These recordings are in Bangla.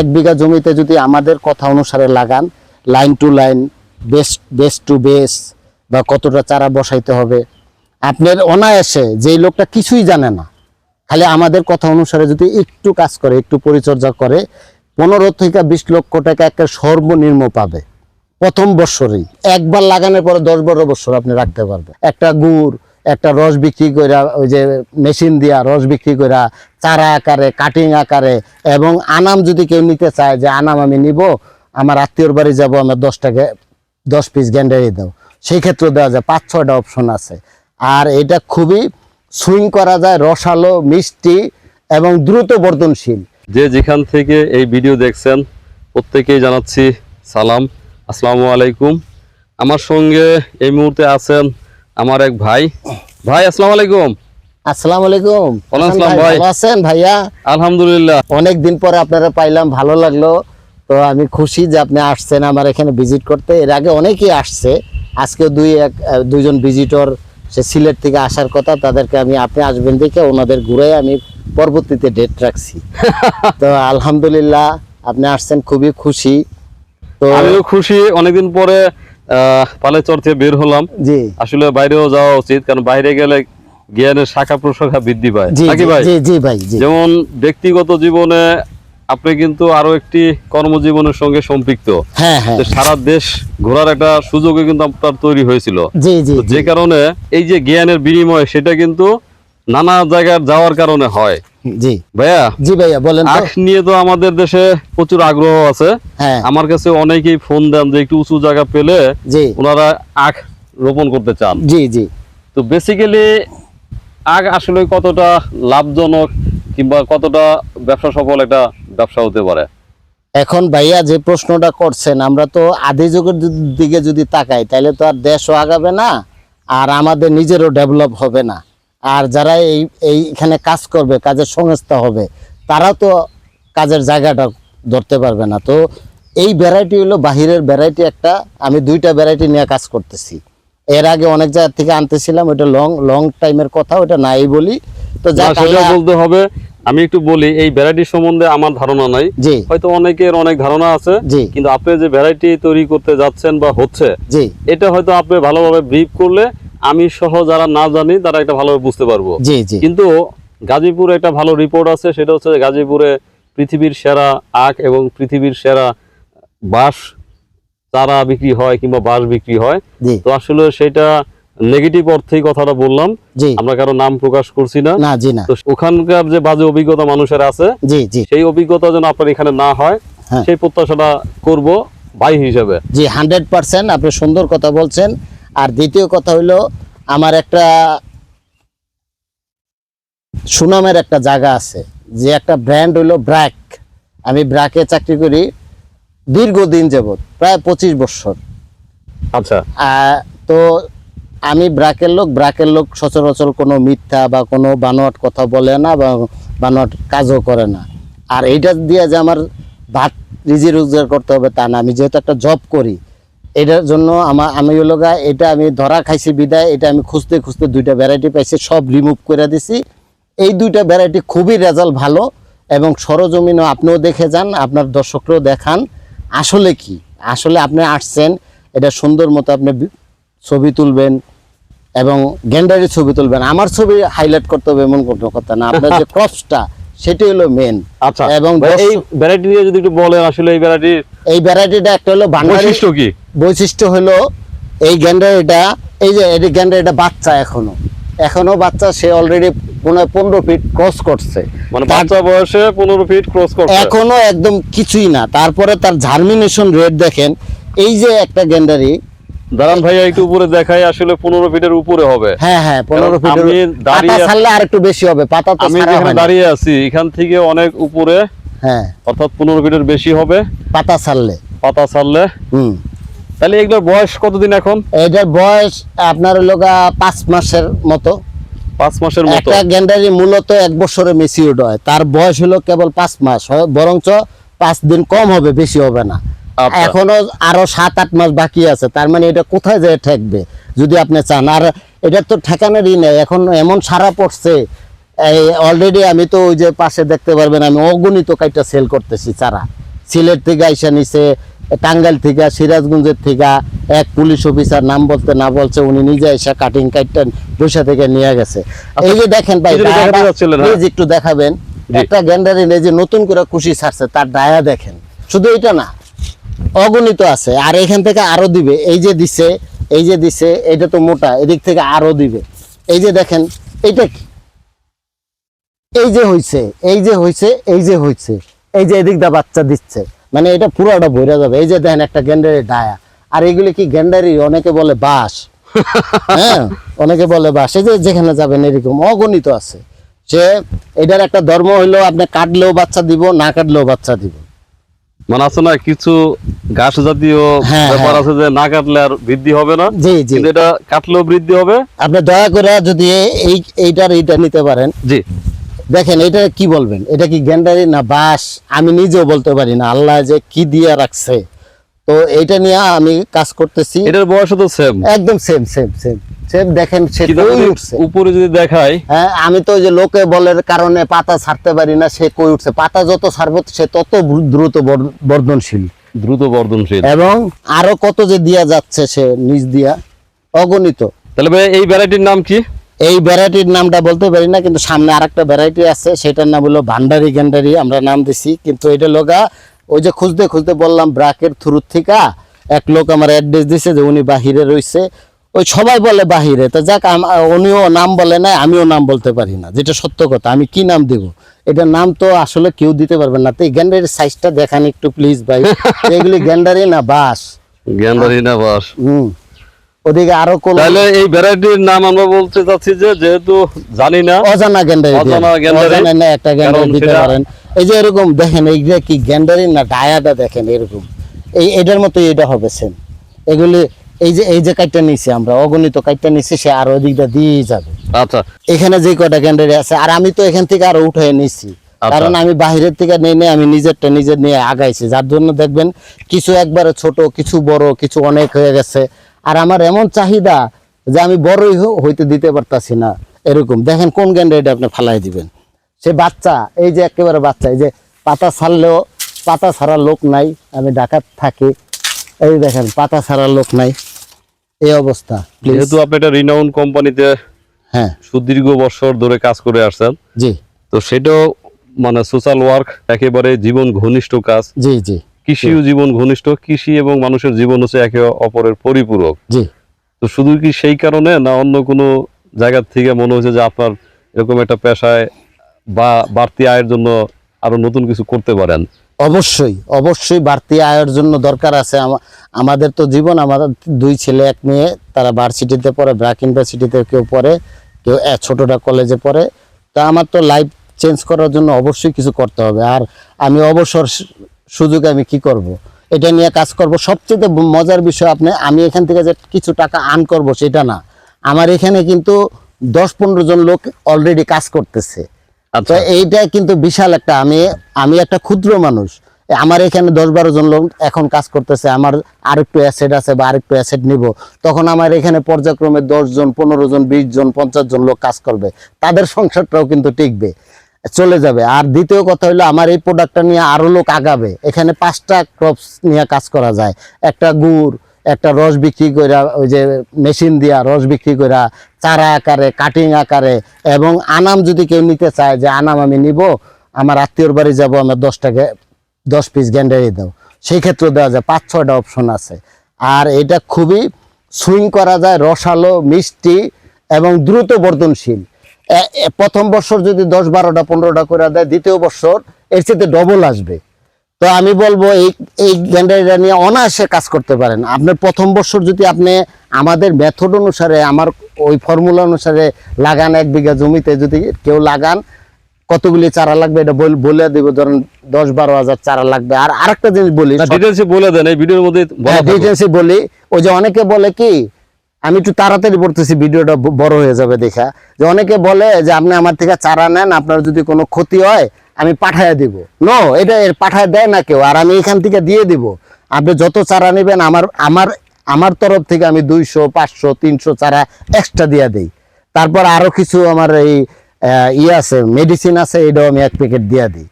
এক বিঘা জমিতে যদি আমাদের কথা অনুসারে লাগান line to line base base to base বা কতটা চারা বসাইতে হবে, আপনার অনায়াসে যেই লোকটা কিছুই জানে না, খালি আমাদের কথা অনুসারে যদি একটু কাজ করে, একটু পরিচর্যা করে, পনেরো থেকে বিশ লক্ষ টাকা একটা সর্বনিম্ন পাবে প্রথম বৎসরেই। একবার লাগানোর পরে দশ বারো বছর আপনি রাখতে পারবেন। একটা গুড় একটা রস বিক্রি কইরা, ওই যে মেশিন দিয়া রস বিক্রি কইরা, চারা আকারে কাটিং আকারে, এবং আনাম যদি কেউ নিতে চায় যে আনাম আমি নিব, আমার আত্মীয়র বাড়ি যাব, আমার দশ টাকা, দশ পিস গ্যান্ডারি দাও। সেই ক্ষেত্রে দেওয়া যায় পাঁচ, ছয়টা অপশন আছে। আর এটা খুবই সুইং করা যায়, রসালো, মিষ্টি এবং দ্রুত বর্ধনশীল। যে যেখান থেকে এই ভিডিও দেখছেন প্রত্যেকেই জানাচ্ছি সালাম। আসসালামু আলাইকুম। আমার সঙ্গে এই মুহূর্তে আছেন আমার এক ভাই। ভাই আসসালামু আলাইকুম। আসসালামু আলাইকুম। আসসালাম ভাই, আছেন ভাইয়া? আলহামদুলিল্লাহ। অনেক দিন পরে আপনারা পাইলাম ভালো লাগল। তো আমি খুশি যে আপনি আসছেন আমার এখানে ভিজিট করতে। এর আগে অনেকেই আসছে। আজকে দুই এক দুইজন ভিজিটর সে সিলেট থেকে আসার কথা। তাদেরকে আমি আপনি আসবেন দেখে ওনাদের ঘুরে আমি পরবর্তীতে ডেট রাখছি। তো আলহামদুলিল্লাহ আপনি আসছেন খুবই খুশি। তো আমিও খুশি। অনেকদিন পরে পালেচর থেকে বের হলাম। জি। আসলে বাইরেও যাওয়া উচিত কারণ বাইরে গেলে জ্ঞানের শাখা প্রশাখা বৃদ্ধি পায়। নাকি ভাই? জি ভাই যেমন ব্যক্তিগত জীবনে আপনি কিন্তু আরও একটি কর্মজীবনের সঙ্গে সম্পৃক্ত। হ্যাঁ হ্যাঁ। সারা দেশ ঘোরার একটা সুযোগও কিন্তু আপনার তৈরি হয়েছিল। যে কারণে এই যে জ্ঞানের বিনিময় সেটা কিন্তু নানা জায়গায় যাওয়ার কারণে হয়। জি। ভাইয়া? জি ভাইয়া বলেন আখ নিয়ে তো আমাদের দেশে প্রচুর আগ্রহ আছে। হ্যাঁ। আমার কাছে অনেকেই ফোন দেন যে একটু উঁচু জায়গা পেলে ওনারা আখ রোপণ করতে চান। জি জি। তো বেসিক্যালি আখ আসলে কতটা লাভজনক কিংবা কতটা ব্যবসা সফল একটা ব্যবসা হতে পারে? এখন ভাইয়া যে প্রশ্নটা করছেন আমরা তো আদি যুগের দিকে যদি তাকাই তাহলে তো আর দেশও আগাবে না আর আমাদের নিজেরও ডেভেলপ হবে না। আর যারা এই এইখানে কাজ করবে কাজের সংস্থা হবে তারা তো কাজের জায়গাটা ধরতে পারবে না। তো এই ভ্যারাইটি হলো বাহিরের ভ্যারাইটি একটা আমি দুইটা ভ্যারাইটি নিয়ে কাজ করতেছি। এর আগে অনেক জায়গা থেকে আনতেছিলাম ওটা লং লং টাইমের কথা ওটা নাই বলি। তো যা বলতে হবে আমি একটু বলি এই ভ্যারাইটি সম্বন্ধে আমার ধারণা নাই। হয়তো অনেকের অনেক ধারণা আছে জি। কিন্তু আপনি যে ভ্যারাইটি তৈরি করতে যাচ্ছেন বা হচ্ছে এটা হয়তো আপনি ভালোভাবে ব্রিফ করলে আমি সহ যারা না জানি তারা এটা ভালোভাবে বুঝতে পারব। জি জি। কিন্তু গাজীপুরে একটা ভালো রিপোর্ট আছে সেটা হচ্ছে গাজীপুরে পৃথিবীর সেরা আখ এবং পৃথিবীর সেরা বাঁশ চারা বিক্রি হয় কিংবা বাঁশ বিক্রি হয়। তো আসলে সেটা নেগেটিভ অর্থেই কথাটা বললাম। আমরা কারও নাম প্রকাশ করছি না। তো ওখানকার যে বাজে অভিজ্ঞতা মানুষের আছে জি জি। সেই অভিজ্ঞতা যেন আপনার এখানে না হয় হ্যাঁ। সেই প্রত্যাশাটা করব ভাই হিসেবে। জি হান্ড্রেড পার্সেন্ট আপনি সুন্দর কথা বলছেন। আর দ্বিতীয় কথা হইল আমার একটা সুনামের একটা জায়গা আছে যে একটা ব্র্যান্ড হইল ব্র্যাক। আমি ব্র্যাকে চাকরি করি দীর্ঘদিন যাবৎ প্রায় পঁচিশ বছর। আচ্ছা। তো আমি ব্রাকের লোক ব্রাকের লোক সচরাচর কোনো মিথ্যা বা কোনো বানোয়াট কথা বলে না বা বানোয়াট কাজও করে না। আর এইটা দিয়ে যে আমার ভাত রিজি রোজগার করতে হবে তা না আমি যেহেতু একটা জব করি এটার জন্য আমার আমি হলো গা এটা আমি ধরা খাইছি বিদায় এটা আমি খুঁজতে খুঁজতে দুইটা ভ্যারাইটি পাইছি সব রিমুভ করে দিছি। এই দুইটা ভ্যারাইটি খুবই রেজাল্ট ভালো এবং সরজমিনও আপনিও দেখে যান আপনার দর্শকরাও দেখান। আসলে কি? আসলে আপনি আসছেন এটা সুন্দর মতো আপনি ছবি তুলবেন এবং গ্যান্ডারি ছবি তুলবেন। আমার ছবি হাইলাইট করতে হবে এমন কোনো কথা না। আপনার যে ক্রপসটা সেটি হলো মেন আচ্ছা এবং এই ভ্যারাইটি নিয়ে যদি একটু বলেন আসলে এই ভ্যারাইটির এই ভ্যারাইটিটা একটা হলো বাঙালি বৈশিষ্ট্য কি? বৈশিষ্ট্য হলো এই গ্যান্ডারিটা এই যে এটি গ্যান্ডারিটা বাচ্চা এখনও। এখনও বাচ্চা সে অলরেডি পনেরো ফিট ক্রস করছে। মানে বাচ্চা বয়সে পনেরো ফিট ক্রস করছে। এখনও একদম কিছুই না। তারপরে তার জার্মিনেশন রেট দেখেন এই যে একটা গ্যান্ডারি দাঁড়ান ভাইয়া একটু উপরে দেখাই আসলে পনেরো ফিটের উপরে হবে। হ্যাঁ হ্যাঁ পনেরো কারণ আমি দাঁড়িয়ে আছি- ছাড়লে আর একটু বেশি হবে পাতা তো আমি যেখানে দাঁড়িয়ে আছি এখান থেকে অনেক উপরে। হ্যাঁ। অর্থাৎ পনেরো ফিটের বেশি হবে। পাতা ছাড়লে। পাতা ছাড়লে। হুম। তাহলে এগুলোর বয়স কতদিন এখন? এটার বয়স আপনার হলো পাঁচ মাসের মতো। পাঁচ মাসের মতো। একটা গ্যান্ডারি মূলত এক বছরে মেসিউড হয়। তার বয়স হলো কেবল পাঁচ মাস হয় বরঞ্চ পাঁচ দিন কম হবে বেশি হবে না। এখনও আরও সাত আট মাস বাকি আছে তার মানে এটা কোথায় যায় ঠেকবে যদি আপনি চান। আর এটা তো ঠেকানোরই নেই এখন এমন সারা পড়ছে এই অলরেডি আমি তো ওই যে পাশে দেখতে পারবেন আমি অগণিত কাইটা সেল করতেছি চারা। সিলেট থেকে আইসা নিছে টাঙ্গাইল থেকে সিরাজগঞ্জের থেকে এক পুলিশ অফিসার নাম বলতে না বলছে উনি নিজে এসে কাটিং কাইটা বৈশা থেকে নিয়ে গেছে। এই যে দেখেন ভাই হ্যাঁ। একটু দেখাবেন একটা গ্যান্ডারিন এই যে নতুন করে খুশি ছাড়ছে তার ডায়া দেখেন। শুধু এটা না অগণিত আছে। আর এখান থেকে আরও দিবে। এই যে দিছে এই যে দিছে এটা তো মোটা এদিক থেকে আরও দিবে। এই যে দেখেন এইটা কি? এই যে হইছে এই যে হইছে এই যে হইছে। এই যে এদিক দা বাচ্চা দিচ্ছে। মানে এটা পুরোটা ভরে যাবে। এই যে দেখেন একটা গ্যান্ডারি ডায়া। আর এগুলি কি গ্যান্ডারি অনেকে বলে বাস হ্যাঁ অনেকে বলে বাস এই যে যেখানে যাবেন এরকম অগণিত আছে। সে এটার একটা ধর্ম হইল আপনি কাটলেও বাচ্চা দিব না কাটলেও বাচ্চা দিব। মানে আছে না কিছু ঘাস জাতীয় হ্যাঁ, ব্যাপার হ্যাঁ। আছে যে না কাটলে আর বৃদ্ধি হবে না জি জি। এটা কাটলেও বৃদ্ধি হবে। আপনি দয়া করে যদি এই এইটার এইটা নিতে পারেন। জি। দেখেন এটা কি বলবেন? এটা কি গ্যান্ডারি না বাস আমি নিজেও বলতে পারি না আল্লাহ যে কি দিয়ে রাখছে। তো এটা নিয়ে আমি কাজ করতেছি। এটার বয়স তো সেম একদম সেম সেম সেম সেম দেখেন সে কই উঠছে? উপরে যদি দেখাই? হ্যাঁ আমি তো ওই যে লোকে বলের কারণে পাতা ছাড়তে পারি না সে কই উঠছে? পাতা যত ছাড়বো সে তত দ্রুত বর্ধনশীল। দ্রুত বর্ধনশীল। এবং আরও কত যে দিয়া যাচ্ছে সে নিজ দিয়া অগণিত। তাহলে ভাই এই ভ্যারাইটির নাম কি? এই ভ্যারাইটির নামটা বলতে পারি না কিন্তু সামনে আরেকটা ভ্যারাইটি আছে সেটার নাম হলো ভান্ডারি গ্যান্ডারি আমরা নাম দিছি। কিন্তু এটা লোকা ওই যে খুঁজতে খুঁজতে বললাম ব্রাকের থ্রু থেকে এক লোক আমার অ্যাড্রেস দিছে যে উনি বাহিরে রইছে। ওই সবাই বলে বাহিরে। তো যাক উনিও নাম বলে না আমিও নাম বলতে পারি না। যেটা সত্য কথা আমি কি নাম দেব? এটার নাম তো আসলে কেউ দিতে পারবে না। তো এই গ্যান্ডারির সাইজটা দেখান একটু প্লিজ ভাই। এগুলি গ্যান্ডারি না বাস গ্যান্ডারি না বাস হুম। ওদিকে আরও কোন তাহলে এই ভ্যারাইটির নাম আমরা বলতে চাচ্ছি যে যেহেতু জানি না অজানা গ্যান্ডারি অজানা গ্যান্ডারি। না একটা গ্যান্ডারি দিতে পারেন। এই যে এরকম দেখেন এইটা কি গ্যান্ডারি না ডায়াটা দেখেন এরকম। এই এটার মতো এটা হবে সেম এগুলি এই যে এই যে কাইটটা নিছি আমরা অগণিত কাইটটা নিছি সে আর ওদিকটা দিয়ে যাবে। আচ্ছা। এখানে যে কয়টা গ্যান্ডারি আছে আর আমি তো এখান থেকে আরও উঠে নিছি। আচ্ছা। কারণ আমি বাহিরের থেকে নিয়ে নিয়ে আমি নিজেরটা নিজের নিয়ে আগাইছি। যার জন্য দেখবেন কিছু একবারে ছোট কিছু বড় কিছু অনেক হয়ে গেছে। আর আমার এমন চাহিদা যে আমি বড়ই হইতে দিতে পারতাছি না। এরকম। দেখেন কোন গ্যান্ডারিটা আপনি ফালাই দিবেন। সে বাচ্চা এই যে একেবারে বাচ্চা এই যে পাতা ছাড়লেও পাতা ছাড়া লোক নাই। আমি ঢাকাত থাকি। এই দেখেন পাতা ছাড়া লোক নাই। এই অবস্থা যেহেতু আপনি একটা রিনাউন কোম্পানিতে হ্যাঁ। সুদীর্ঘ বছর ধরে কাজ করে আসছেন জি। তো সেটাও মানে সোশ্যাল ওয়ার্ক একেবারে জীবন ঘনিষ্ঠ কাজ। জি জি। কৃষিও জীবন ঘনিষ্ঠ কৃষি এবং মানুষের জীবন হচ্ছে একে অপরের পরিপূরক। জি। তো শুধু কি সেই কারণে না অন্য কোনো জায়গা থেকে মনে হয়েছে যে আপনার এরকম একটা পেশায় বা বাড়তি আয়ের জন্য আরও নতুন কিছু করতে পারেন? অবশ্যই অবশ্যই বাড়তি আয়ের জন্য দরকার আছে। আমাদের তো জীবন, আমাদের দুই ছেলে, এক মেয়ে, তারা ভার্সিটিতে পড়ে ব্র্যাক ইউনিভার্সিটিতে কেউ পড়ে, কেউ ছোটটা কলেজে পড়ে। তা আমার তো লাইফ চেঞ্জ করার জন্য অবশ্যই কিছু করতে হবে। আর আমি অবসর সুযোগে আমি কি করব। এটা নিয়ে কাজ করব। সবচেয়ে মজার বিষয় আপনি, আমি এখান থেকে যে কিছু টাকা আর্ন করব সেটা না। আমার এখানে কিন্তু দশ পনেরো জন লোক অলরেডি কাজ করতেছে। আচ্ছা। এইটা কিন্তু বিশাল একটা, আমি আমি একটা ক্ষুদ্র মানুষ। আমার এখানে দশ বারো জন লোক এখন কাজ করতেছে, আমার আরেকটু অ্যাসেট আছে বা আরেকটু অ্যাসেট নিব। তখন আমার এখানে পর্যায়ক্রমে দশ জন, পনেরো জন, বিশ জন, পঞ্চাশ জন লোক কাজ করবে। তাদের সংসারটাও কিন্তু টিকবে, চলে যাবে। আর দ্বিতীয় কথা হলো, আমার এই প্রোডাক্টটা নিয়ে আরও লোক আগাবে। এখানে পাঁচটা ক্রপস নিয়ে কাজ করা যায়। একটা গুড় একটা রস বিক্রি কইরা, ওই যে মেশিন দিয়া রস বিক্রি কইরা, চারা আকারে কাটিং আকারে, এবং আনাম যদি কেউ নিতে চায় যে আনাম আমি নিব, আমার আত্মীয়র বাড়ি যাব, আমার দশ টাকা, দশ পিস গ্যান্ডারি দাও। সেই ক্ষেত্রে দেওয়া যায় পাঁচ, ছয়টা অপশন আছে। আর এটা খুবই সুইং করা যায়, রসালো, মিষ্টি এবং দ্রুত বর্ধনশীল। প্রথম বছর যদি দশ, বারোটা, পনেরোটা করে দেয়, দ্বিতীয় বছর এর চেয়ে ডবল আসবে। তো আমি বলব এই এই গ্যান্ডারিটা নিয়ে অনায়াসে কাজ করতে পারেন। আপনার প্রথম বছর যদি আপনি আমাদের মেথড অনুসারে আমার ওই ফর্মুলা অনুসারে লাগান এক বিঘা জমিতে যদি কেউ লাগান কতগুলি চারা লাগবে এটা বলে দিব ধরেন দশ বারো হাজার চারা লাগবে। আর আরেকটা জিনিস বলি ডিটেলসে বলে দেন এই ভিডিওর মধ্যে হ্যাঁ ডিটেলসে বলি ওই যে অনেকে বলে কি আমি একটু তাড়াতাড়ি পড়তেছি ভিডিওটা বড় হয়ে যাবে দেখা। যে অনেকে বলে যে আপনি আমার থেকে চারা নেন আপনার যদি কোনো ক্ষতি হয় আমি পাঠায় দিব। নো, এটা এর পাঠায় দেয় না কেউ, আর আমি এখান থেকে দিয়ে দিব। আপনি যত চারা নেবেন, আমার আমার আমার তরফ থেকে আমি দুইশো, পাঁচশো, তিনশো চারা এক্সট্রা দিয়ে দিই। তারপর আরও কিছু আমার এই ইয়ে আছে মেডিসিন আছে, এটাও আমি এক প্যাকেট দিয়ে দিই।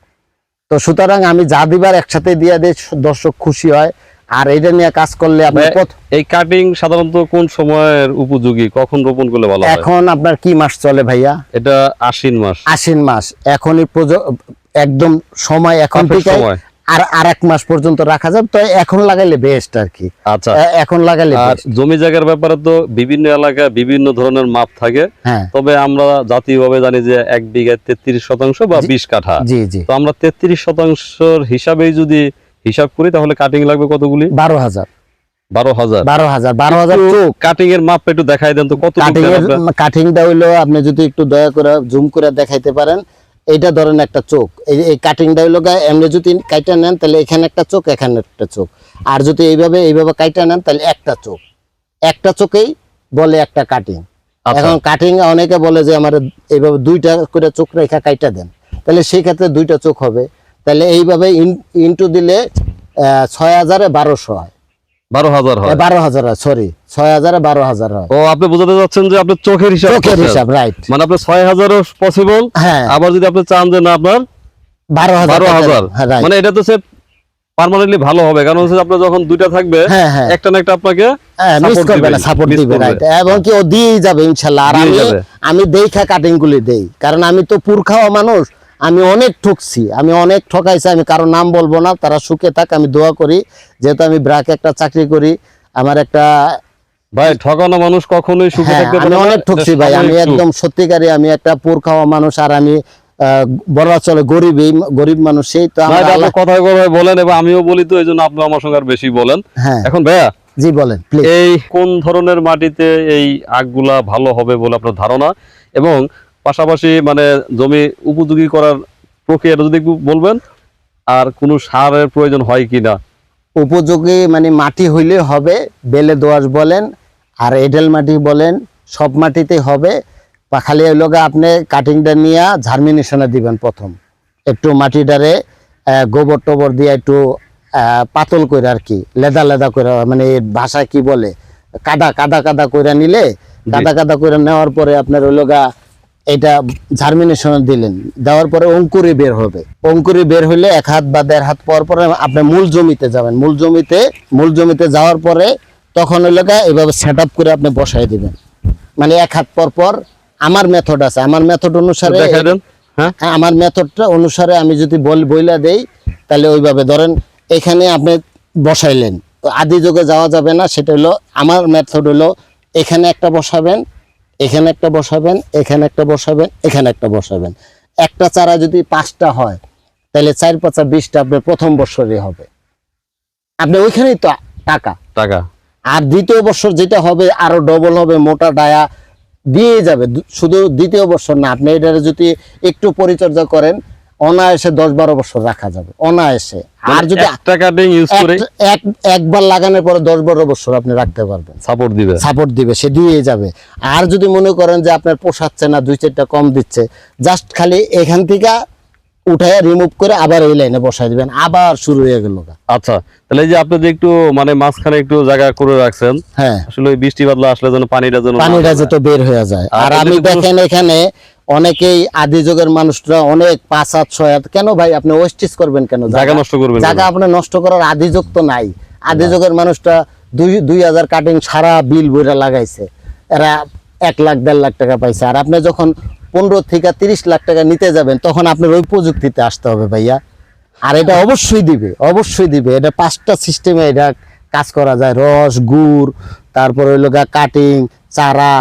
তো সুতরাং আমি যা দিবার একসাথে দিয়ে দিই, দর্শক খুশি হয়। আর এটা নিয়ে কাজ করলে আপনি এই কাটিং সাধারণত কোন সময়ের উপযোগী? কখন রোপণ করলে ভালো এখন আপনার কি মাস চলে ভাইয়া? এটা আশ্বিন মাস। আশ্বিন মাস। এখনই একদম সময় এখন থেকে। আর আর এক মাস পর্যন্ত রাখা যাবে। তো এখন লাগাইলে বেস্ট আর কি। আচ্ছা। এখন লাগাইলে আর জমি জায়গার ব্যাপারে তো বিভিন্ন এলাকায় বিভিন্ন ধরনের মাপ থাকে। হ্যাঁ। তবে আমরা জাতীয়ভাবে জানি যে এক বিঘায় তেত্রিশ শতাংশ বা বিশ কাঠা। জি জি। তো আমরা তেত্রিশ শতাংশের হিসাবেই যদি হিসাব করি তাহলে কাটিং লাগবে কতগুলি? বারো হাজার। বারো হাজার। বারো হাজার বারো হাজার কাটিং এর মাপ একটু দেখাই দেন তো কত কাটিং কাটিংটা হইল আপনি যদি একটু দয়া করে জুম করে দেখাইতে পারেন এইটা ধরেন একটা চোখ। এই এই কাটিংটা হইল এমনি যদি কাইটা নেন তাহলে এখানে একটা চোখ এখানে একটা চোখ। আর যদি এইভাবে এইভাবে কাইটা নেন তাহলে একটা চোখ। একটা চোখেই বলে একটা কাটিং আচ্ছা। এখন কাটিং অনেকে বলে যে আমার এইভাবে দুইটা করে চোখ রেখা কাইটা দেন। তাহলে সেই ক্ষেত্রে দুইটা চোখ হবে। তাহলে এইভাবে ইন্টু দিলে ছয় হাজারে বারোশো হয়। বারো হাজার হয়। বারো হাজার হয় সরি ছয় হাজারে বারো হাজার হয়। ও আপনি বোঝাতে যাচ্ছেন যে আপনি চোখের হিসাব চোখের হিসাব রাইট মানে আপনার ছয় হাজারও পসিবল হ্যাঁ। আবার যদি আপনি চান যে না আপনার বারো হাজার বারো হাজার। হ্যাঁ, মানে এটা তো সে পার্মানেন্টলি ভালো হবে কারণ হচ্ছে আপনার যখন দুইটা থাকবে হ্যাঁ হ্যাঁ। একটা না একটা আপনাকে মিস support করবে না দিবেই, সাপোর্ট দিবে রাইট এবং কি ও দিয়েই যাবে ইনশাল্লাহ। আর দিয়ে আমি যাবে। আমি দেখা কাটিং গুলি দেই কারণ আমি তো পুরখাওয়া মানুষ আমি অনেক ঠকছি আমি অনেক ঠকাইছি আমি কারও নাম বলব না তারা সুখে থাক আমি দোয়া করি যেহেতু আমি ব্রাকে একটা চাকরি করি আমার একটা ভাই ঠকানো মানুষ কখনোই সুখে হ্যাঁ, থাকতে আমি পারে অনেক ঠকছি ভাই আমি একদম সত্যিকারই আমি একটা পুর খাওয়া মানুষ আর আমি বলা চলে গরিব গরিব মানুষ সেই তো না, আমার আল্লাহ- কথায় কথায় বলেন এবং আমিও বলি তো এই জন্য আপনি আমার সঙ্গে আর বেশি বলেন। হ্যাঁ। এখন ভাইয়া জি বলেন এই কোন ধরনের মাটিতে এই আগগুলা ভালো হবে বলে আপনার ধারণা? এবং পাশাপাশি মানে জমি উপযোগী করার প্রক্রিয়াটা যদি বলবেন আর কোনো সারের প্রয়োজন হয় কিনা উপযোগী মানে মাটি হইলে হবে বেলে দোয়াশ বলেন আর এঁটেল মাটি বলেন সব মাটিতে হবে। বা খালি ওই লোকে আপনি কাটিংটা নিয়ে ঝার্মিনেশনে দিবেন প্রথম। একটু মাটিটারে গোবর টোবর দিয়ে একটু আহ, পাতল করে আর কি লেদা লেদা করে মানে ভাষায় কি বলে? কাদা কাদা কাদা করে নিলে কাদা কাদা করে নেওয়ার পরে আপনার ওই লোকা এটা জার্মিনেশন দিলেন। দেওয়ার পরে অঙ্কুরি বের হবে। অঙ্কুরি বের হলে এক হাত বা দেড় হাত পর পরে আপনি মূল জমিতে যাবেন। মূল জমিতে মূল জমিতে যাওয়ার পরে তখন ওই লোকা এভাবে সেট আপ করে আপনি বসাই দিবেন। মানে এক হাত পর পর আমার মেথড আছে। আমার মেথড অনুসারে হ্যাঁ? হ্যাঁ, আমার মেথডটা অনুসারে আমি যদি বল বইলা দেই তাহলে ওইভাবে ধরেন এখানে আপনি বসাইলেন। আদি যুগে যাওয়া যাবে না সেটা হলো আমার মেথড হলো এখানে একটা বসাবেন এখানে একটা বসাবেন এখানে একটা বসাবেন এখানে একটা বসাবেন। একটা চারা যদি পাঁচটা হয় তাহলে চার পাঁচা বিশটা আপনার প্রথম বছরই হবে। আপনি ওইখানেই তো টাকা। টাকা। আর দ্বিতীয় বছর যেটা হবে আরও ডবল হবে মোটা ডায়া দিয়ে যাবে। শুধু দ্বিতীয় বছর না আপনি এটার যদি একটু পরিচর্যা করেন অনায়াসে দশ বারো বছর রাখা যাবে অনায়াসে। আর যদি একবার লাগানোর পরে দশ বারো বছর আপনি রাখতে পারবেন। সাপোর্ট দিবে। সাপোর্ট দিবে সে দিয়ে যাবে। আর যদি মনে করেন যে আপনার পোষাচ্ছে না দুই চারটা কম দিচ্ছে জাস্ট খালি এখান থেকে উঠায় রিমুভ করে আবার এই লাইনে বসাই দিবেন আবার শুরু হয়ে গেল আচ্ছা তাহলে যে আপনি যে একটু মানে মাঝখানে একটু জায়গা করে রাখছেন হ্যাঁ। আসলে ওই বৃষ্টি বাদলা আসলে যেন পানিটা যেন পানিটা বের হয়ে যায়। আর আর আমি দেখেন এখানে অনেকেই আদি যুগের মানুষরা অনেক পাঁচ হাত ছয় হাত কেন ভাই আপনি ওয়েস্টিস করবেন কেন? জায়গা নষ্ট করবেন জায়গা আপনি নষ্ট করার আদি যুগ তো নাই। আদি যুগের মানুষটা দুই দুই হাজার কাটিং সারা বিল বইরা লাগাইছে। এরা এক লাখ দেড় লাখ টাকা পাইছে। আর আপনি যখন পনেরো থেকে তিরিশ লাখ টাকা নিতে যাবেন তখন আপনার ওই প্রযুক্তিতে আসতে হবে ভাইয়া। আর এটা অবশ্যই দিবে অবশ্যই দিবে। এটা পাঁচটা সিস্টেমে এটা কাজ করা যায়। রস গুড় তারপরে হইল গা কাটিং চারা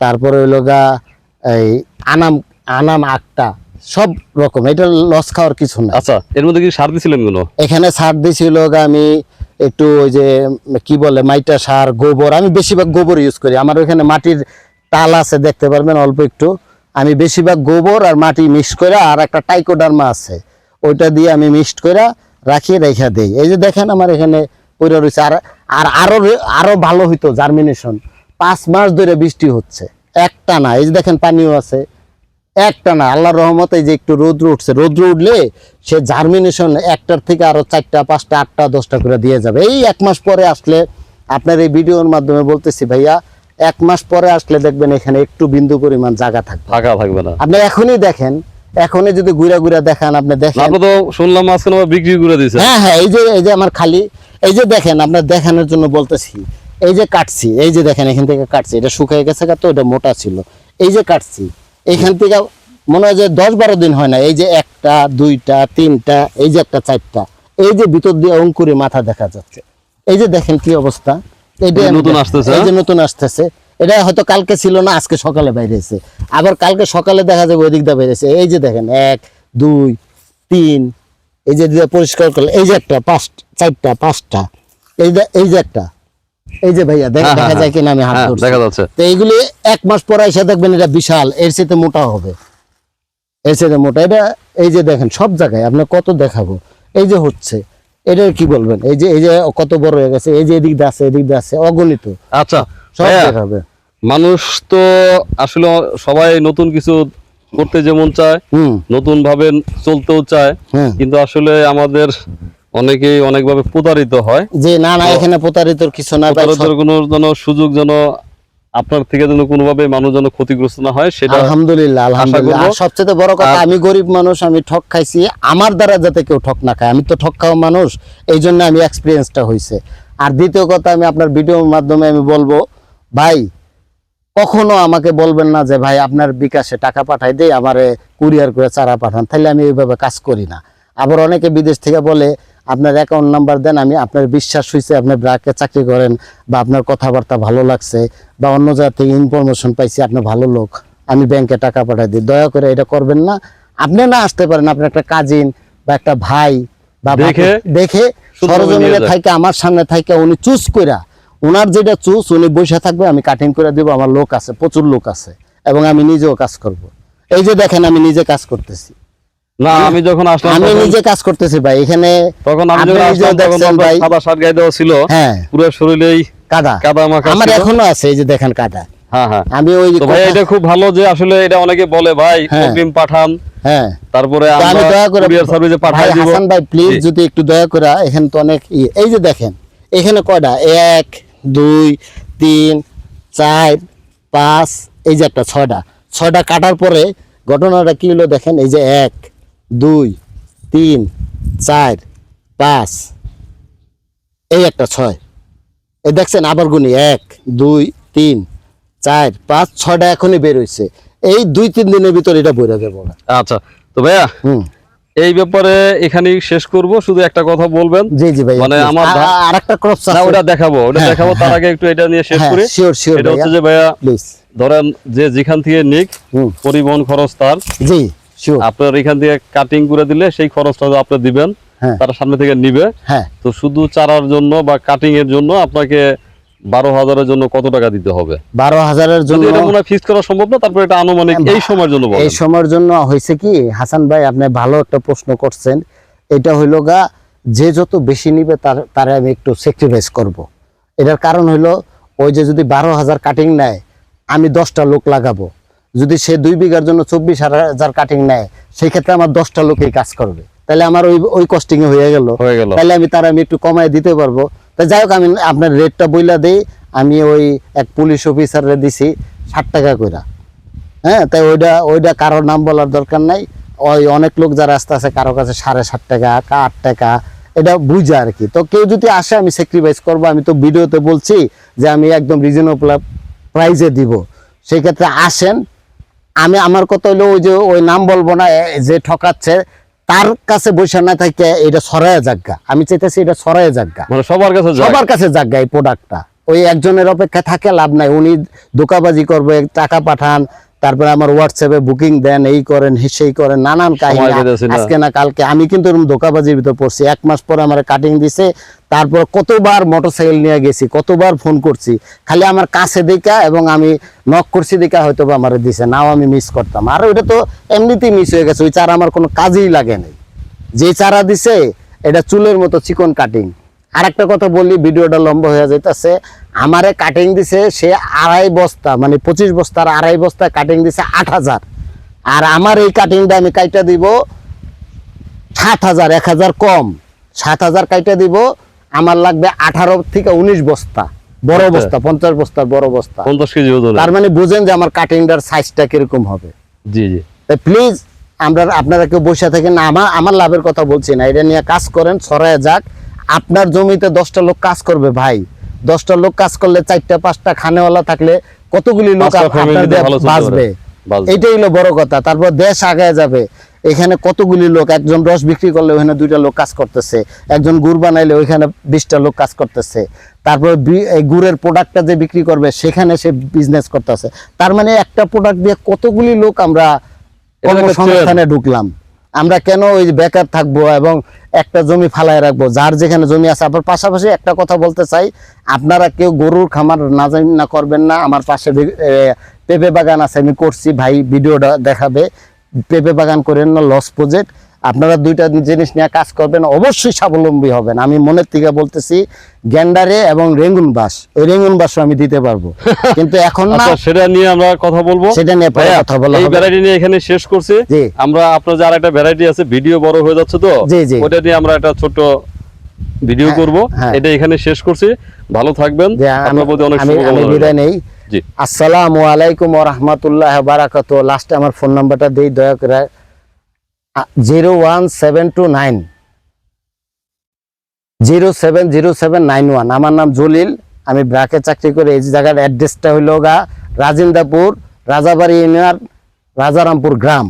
তারপরে হইল গা এই আনাম আনাম আটটা সব রকম। এটা লস খাওয়ার কিছু না। আচ্ছা এর মধ্যে কি সার দিছিলেন কোনো? এখানে সার দিছিল আমি একটু ওই যে কি বলে মাইটা সার গোবর। আমি বেশিরভাগ গোবর ইউজ করি। আমার ওখানে মাটির টাল আছে দেখতে পারবেন অল্প একটু। আমি বেশিরভাগ গোবর আর মাটি মিক্স করে আর একটা টাইকোডার্মা আছে। ওইটা দিয়ে আমি মিক্সড করে রাখি রেখা দেই। এই যে দেখেন আমার এখানে ওইটা রয়েছে আর আর আরও রে- আরও ভালো হইতো জার্মিনেশন পাঁচ মাস ধরে বৃষ্টি হচ্ছে। একটা না এই যে দেখেন পানিও আছে একটা না আল্লাহর রহমতে যে একটু রৌদ্র উঠছে রৌদ্র উঠলে সে জার্মিনেশন একটার থেকে আরও চারটা পাঁচটা আটটা দশটা করে দিয়ে যাবে। এই এক মাস পরে আসলে আপনার এই ভিডিওর মাধ্যমে বলতেছি ভাইয়া এক মাস পরে আসলে দেখবেন এখানে একটু বিন্দু পরিমাণ জায়গা থাকবে। ফাঁকা থাকবে না। আপনি এখনই দেখেন এখনই যদি ঘুরা ঘুরা দেখান আপনি দেখেন আপনি তো শুনলাম আবার বিক্রি করে দিয়েছেন। হ্যাঁ হ্যাঁ এই যে এই যে আমার খালি এই যে দেখেন আপনার দেখানোর জন্য বলতেছি এই যে কাটছি এই যে দেখেন এখান থেকে কাটছি এটা শুকিয়ে গেছে তো এটা মোটা ছিল এই যে কাটছি এখান থেকে মনে হয় যে দশ বারো দিন হয় না এই যে একটা দুইটা তিনটা এই যে একটা চারটা এই যে ভিতর দিয়ে অঙ্কুরে মাথা দেখা যাচ্ছে এই যে দেখেন কি অবস্থা আমি নতুন আসতেছে, এই যে হ্যাঁ? নতুন আসতেছে এটা হয়তো কালকে ছিল না আজকে সকালে বাইরেছে আবার কালকে সকালে দেখা যাবে ওই দিক দিয়ে বাইরেছে এই যে দেখেন এক দুই তিন এই যে পরিষ্কার করলে এই যে একটা পাঁচ চারটা পাঁচটা এই যে এই যে একটা এই যে ভাইয়া দেখা হ্যাঁ, দেখা হ্যাঁ, যায় কিনা আমি হাত হ্যাঁ, দেখা যাচ্ছে। তো এইগুলি এক মাস পরে এসে দেখবেন এটা বিশাল এর মোটা হবে। এর মোটা। এটা এই যে দেখেন সব জায়গায় আপনি কত দেখাবো। এই যে হচ্ছে এটা কি বলবেন? এই যে এই যে কত বড় হয়ে গেছে এই যে এদিক দিয়ে আছে এদিক দিয়ে আছে অগণিত। আচ্ছা সব দেখাবে। মানুষ তো আসলে সবাই নতুন কিছু করতে যেমন চায় হুম। নতুন ভাবে চলতেও চায়। হুম কিন্তু আসলে আমাদের অনেকেই অনেকভাবে প্রতারিত হয়। যে না না এখানে প্রতারিতর কিছু না ভাই, প্রতারিত কোনো যেন সুযোগ যেন আপনার থেকে যেন কোনোভাবে মানুষ যেন ক্ষতিগ্রস্ত না হয় সেটা আলহামদুলিল্লাহ আলহামদুলিল্লাহ। আর সবচেয়ে বড় কথা আমি গরিব মানুষ আমি ঠক খাইছি আমার দ্বারা যাতে কেউ ঠক না খায় আমি তো ঠক খাওয়া মানুষ এই জন্য আমি এক্সপিরিয়েন্সটা হয়েছে আর দ্বিতীয় কথা আমি আপনার ভিডিওর মাধ্যমে আমি বলব ভাই কখনো আমাকে বলবেন না যে ভাই আপনার বিকাশে টাকা পাঠাই দেই আমারে কুরিয়ার করে চারা পাঠান তাহলে আমি এইভাবে কাজ করি না। আবার অনেকে বিদেশ থেকে বলে আপনার অ্যাকাউন্ট নাম্বার দেন আমি আপনার বিশ্বাস হয়েছে আপনি ব্রাকে চাকরি করেন বা আপনার কথাবার্তা ভালো লাগছে বা অন্য জায়গা থেকে ইনফরমেশন পাইছি আপনি ভালো লোক আমি ব্যাংকে টাকা পাঠাই দিই। দয়া করে এটা করবেন না। আপনি না আসতে পারেন আপনার একটা কাজিন বা একটা ভাই বা দেখে সরজমিনে থাকে আমার সামনে থাকে উনি চুজ কইরা ওনার যেটা চুজ উনি বসে থাকবে আমি কাটিং করে দিব আমার লোক আছে প্রচুর লোক আছে এবং আমি নিজেও কাজ করব। এই যে দেখেন আমি নিজে কাজ করতেছি। না আমি যখন আসলাম আমি নিজে কাজ করতেছি ভাই এখানে তখন আমি যখন আসলাম তখন সাদা শার্ট গায়ে দেওয়া ছিল। হ্যাঁ। পুরো শরীরেই কাদা। কাদা মাখা আমার। এখনও আছে এই যে দেখেন কাদা। হ্যাঁ হ্যাঁ। আমি ওই ভাই এটা খুব ভালো যে আসলে এটা অনেকে বলে ভাই হ্যাঁ। অগ্রিম পাঠান। হ্যাঁ। তারপরে আমি দয়া করে কুরিয়ার সার্ভিসে ভাই দিব। হাসান ভাই প্লিজ যদি একটু দয়া করে এখানে তো অনেক ইয়ে। এই যে দেখেন এখানে কয়টা? এক দুই তিন চার পাঁচ এই যে একটা ছয়টা। ছয়টা কাটার পরে ঘটনাটা কি হলো দেখেন? এই যে এক দুই তিন চার পাঁচ। এই একটা ছয়। এই দেখছেন আবার গুনি এক দুই তিন চার পাঁচ ছয়টা এখনই বের হয়েছে এই দুই তিন দিনের ভিতর এটা বইরা যাব না। আচ্ছা তো ভাইয়া হুম। এই ব্যাপারে এখানেই শেষ করব শুধু একটা কথা বলবেন। জি জি ভাই মানে আমার ধা- আর একটা না ওটা দেখাবো ওটা হ্যাঁ, দেখাবো তার আগে একটু এটা নিয়ে শেষ হ্যাঁ, করি। sure, sure এটা হচ্ছে। যে ভাইয়া ধরেন যে যেখান থেকে নিক পরিবহন খরচ তার। জি। শিওর আপনার এখান থেকে কাটিং করে দিলে সেই খরচটা আপনি দিবেন হ্যাঁ। তারা সামনে থেকে নিবে। হ্যাঁ। তো শুধু চারার জন্য বা কাটিং এর জন্য আপনাকে বারো হাজারের জন্য কত টাকা দিতে হবে? বারো হাজারের জন্য এটা মনে ফিক্স করা সম্ভব না তারপরে এটা আনুমানিক এই সময়ের জন্য এই সময়ের জন্য হয়েছে কি হাসান ভাই আপনি ভালো একটা প্রশ্ন করছেন। এটা হইল গা যে যত বেশি নিবে তার তারে আমি একটু স্যাক্রিফাইস করব। এটার কারণ হইল ওই যে যদি বারো হাজার কাটিং নেয় আমি দশটা লোক লাগাবো। যদি সে দুই বিঘার জন্য চব্বিশ হাজার কাটিং নেয় সেই ক্ষেত্রে আমার দশটা লোকই কাজ করবে। তাহলে আমার ওই ওই কস্টিং এ হয়ে গেল। হয়ে গেল। তাহলে আমি তার আমি একটু কমায় দিতে পারব। তা যাই হোক আমি আপনার রেটটা বইলা দেই। আমি ওই এক পুলিশ অফিসারে দিছি ষাট টাকা কইরা। হ্যাঁ তাই ওইটা ওইটা কারোর নাম বলার দরকার নাই। ওই অনেক লোক যারা আসতে আছে কারও কাছে সাড়ে সাত টাকা কা আট টাকা এটা বুঝে আর কি। তো কেউ যদি আসে আমি স্যাক্রিফাইস করব। আমি তো ভিডিওতে বলছি যে আমি একদম রিজনেবল প্রাইজে দিব। সেই ক্ষেত্রে আসেন আমি আমার কথা হইল ওই যে ওই নাম বলব না যে ঠকাচ্ছে তার কাছে বসে না থাকে এটা সরায় জাগা আমি চাইতেছি এটা সরায় জাগা মানে সবার কাছে সবার কাছে যাজ্ঞা এই প্রোডাক্টটা ওই একজনের অপেক্ষা থাকে লাভ নাই। উনি ধোকাবাজি করবে টাকা পাঠান তারপরে আমার হোয়াটসঅ্যাপে বুকিং দেন এই করেন সেই করেন নানান কাহিনী। আজকে না কালকে। আমি কিন্তু এরকম দোকাবাজির ভিতর পড়ছি। এক মাস পরে আমার কাটিং দিছে তারপর কতবার মোটরসাইকেল নিয়ে গেছি কতবার ফোন করছি। খালি আমার কাছে দেখা এবং আমি নক করছি দেখা হয়তো বা আমার দিছে। নাও আমি মিস করতাম। আর ওইটা তো এমনিতেই মিস হয়ে গেছে। ওই চারা আমার কোনো কাজেই লাগে নাই। যে চারা দিছে এটা চুলের মতো চিকন কাটিং আর একটা কথা বললি ভিডিওটা লম্বা হয়ে যাইতেছে। আমারে কাটিং দিছে সে আড়াই বস্তা মানে পঁচিশ বস্তার আড়াই বস্তা কাটিং দিছে আট হাজার। আর আমার এই কাটিংটা আমি কাইটা দিব সাত হাজার এক হাজার কম। সাত হাজার কাইটা দিব আমার লাগবে আঠারো থেকে উনিশ বস্তা। বড় আচ্ছা। বস্তা পঞ্চাশ বস্তার বড় বস্তা। পঞ্চাশ কেজি তার মানে বুঝেন যে আমার কাটিংটার সাইজটা কীরকম হবে। জি জি। তাই প্লিজ আমরা আপনারা কেউ বসে থাকেন না আমার আমার লাভের কথা বলছি না। এটা নিয়ে কাজ করেন ছড়ায় যাক। আপনার জমিতে দশটা লোক কাজ করবে ভাই। দশটা লোক কাজ করলে চারটা পাঁচটা খানেওয়ালা থাকলে কতগুলি লোক। বাঁচবে। এটাই হলো বড় কথা। তারপর দেশ আগায় যাবে। এখানে কতগুলি লোক একজন রস বিক্রি করলে ওখানে দুইটা লোক কাজ করতেছে। একজন গুড় বানাইলে ওইখানে বিশটা লোক কাজ করতেছে। তারপর গুড়ের প্রোডাক্টটা যে বিক্রি করবে সেখানে সে বিজনেস করতেছে। তার মানে একটা প্রোডাক্ট দিয়ে কতগুলি লোক আমরা কর্মসংস্থানে ঢুকলাম। আমরা কেন ওই বেকার থাকব এবং একটা জমি ফালায় রাখব? যার যেখানে জমি আছে আপনার পাশাপাশি একটা কথা বলতে চাই, আপনারা কেউ গরুর খামার না না করবেন না। আমার পাশে পেঁপে বাগান আছে, আমি করছি, ভাই, ভিডিওটা দেখাবে। পেঁপে বাগান করেন না, লস প্রজেক্ট। আপনারা দুইটা জিনিস নিয়ে কাজ করবেন অবশ্যই স্বাবলম্বী হবেন। আমি মনের থেকে বলতেছি গ্যান্ডারে এবং রেঙ্গুন বাস ওই রেঙ্গুন বাসও আমি দিতে পারব। কিন্তু এখন না আচ্ছা সেটা নিয়ে আমরা কথা বলব। সেটা নিয়ে পরে কথা বলা এই ভ্যারাইটি নিয়ে এখানে শেষ করছি। আমরা আপনার যে আরেকটা ভ্যারাইটি আছে ভিডিও বড় হয়ে যাচ্ছে তো। ওটা নিয়ে আমরা একটা ছোট ভিডিও করব। এটা এখানে শেষ করছি। ভালো থাকবেন। যে আপনার প্রতি অনেক শুভকামনা বিদায় নেই। জি। আসসালামু আলাইকুম রহমতুল্লাহ বারাকাত লাস্টে আমার ফোন নাম্বারটা দিই দয়া করে zero one seven two nine zero seven zero seven nine one আমার নাম জলিল। আমি ব্রাকে চাকরি করে। এই জায়গার অ্যাড্রেসটা হইল গা রাজিন্দাপুর, রাজাবাড়ি ইউনিয়ন, রাজারামপুর গ্রাম।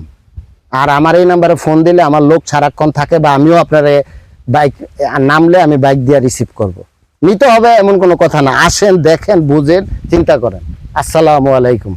আর আমার এই নাম্বারে ফোন দিলে আমার লোক সারাক্ষণ থাকে বা আমিও আপনার বাইক, নামলে আমি বাইক দিয়ে রিসিভ করব। নিতে হবে এমন কোনো কথা না। আসেন, দেখেন, বুঝেন, চিন্তা করেন। আসসালামু আলাইকুম।